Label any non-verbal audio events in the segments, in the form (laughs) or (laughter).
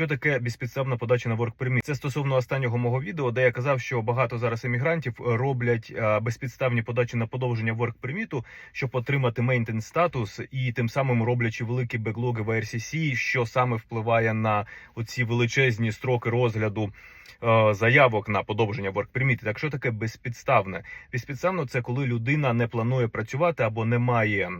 Що таке безпідставна подача на work permit? Це стосовно останнього мого відео, де я казав, що багато зараз емігрантів роблять е, безпідставні подачі на подовження work permit, щоб отримати maintenance статус, і тим самим роблячи великі беклоги в IRCC, що саме впливає на оці величезні строки розгляду. е, Заявок на подовження work permit. Так що таке безпідставне? Безпідставно це коли людина не планує працювати або не має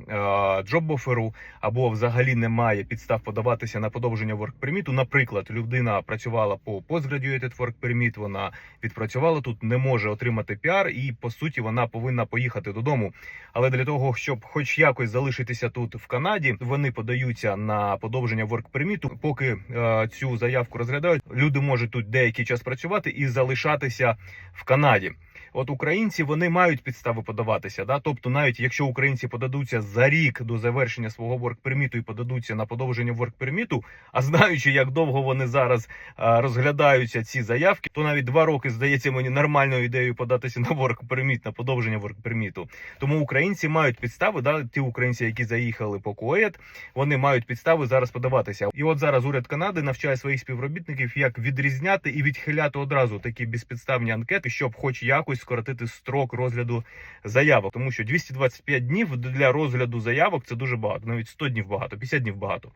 джоб-оферу, або взагалі немає підстав подаватися на подовження work permit. Наприклад, людина працювала по postgraduated work permit, вона відпрацювала тут, не може отримати піар, і по суті вона повинна поїхати додому. Але для того, щоб хоч якось залишитися тут в Канаді, вони подаються на подовження work permit. Поки е, цю заявку розглядають, люди можуть тут деякий час працювати і залишатися в Канаді. От українці вони мають підстави подаватися. Да? Тобто, навіть якщо українці подадуться за рік до завершення свого ворк-перміту і подадуться на подовження ворк-перміту, а знаючи, як довго вони зараз а, розглядаються ці заявки, то навіть два роки здається мені нормальною ідеєю податися на ворк-перміт, на подовження ворк-перміту. Тому українці мають підстави, да, ті українці, які заїхали по КОЕД, вони мають підстави зараз подаватися. І от зараз уряд Канади навчає своїх співробітників, як відрізняти і відхиляти одразу такі безпідставні анкети, щоб, хоч якось, скоротити строк розгляду заявок, тому що 225 днів для розгляду заявок це дуже багато, навіть 100 днів багато, 50 днів багато.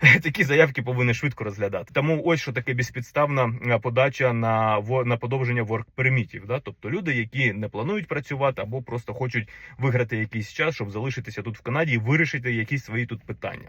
(laughs) Такі заявки повинні швидко розглядати. Тому ось що таке безпідставна е, подача на на подовження ворк-пермітів. Да? Тобто люди, які не планують працювати або просто хочуть виграти якийсь час, щоб залишитися тут в Канаді і вирішити якісь свої тут питання.